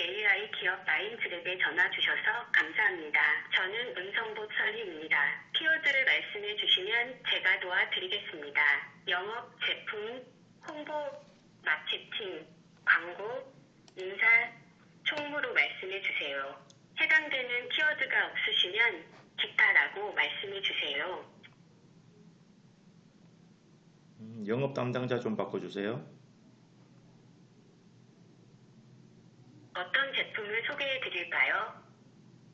AI 기업 마인드랩에 전화 주셔서 감사합니다. 저는 음성봇 설리입니다. 키워드를 말씀해 주시면 제가 도와드리겠습니다. 영업, 제품, 홍보, 마케팅, 광고, 인사, 총무로 말씀해 주세요. 해당되는 키워드가 없으시면 기타라고 말씀해 주세요. 음, 영업 담당자 좀 바꿔주세요. 어떤 제품을 소개해 드릴까요?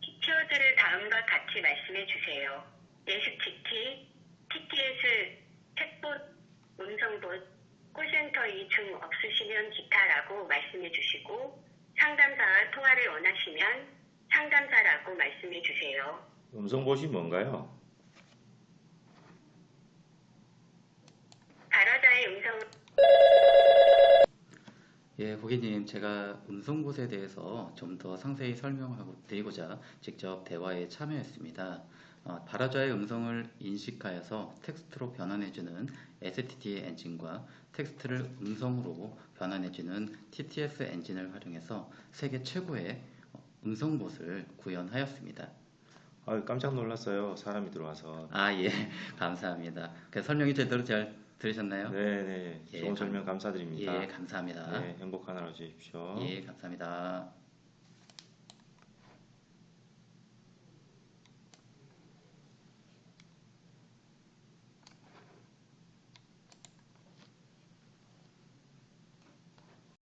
키워드를 다음과 같이 말씀해 주세요. STT, TTS, 챗봇, 음성봇, 콜센터 이중 없으시면 기타라고 말씀해 주시고 상담사와 통화를 원하시면 상담사라고 말씀해 주세요. 음성봇이 뭔가요? 발화자의 음성 예, 고객님, 제가 음성봇에 대해서 좀 더 상세히 설명하고 드리고자 직접 대화에 참여했습니다. 어, 발화자의 음성을 인식하여서 텍스트로 변환해주는 STT 엔진과 텍스트를 음성으로 변환해주는 TTS 엔진을 활용해서 세계 최고의 어, 음성봇을 구현하였습니다. 아, 깜짝 놀랐어요. 사람이 들어와서. 아, 예, 감사합니다. 그 설명이 제대로 잘 들으셨나요? 네, 네. 예, 좋은 감- 설명 감사드립니다. 예, 감사합니다. 네, 행복한 하루 되십시오. 예, 감사합니다.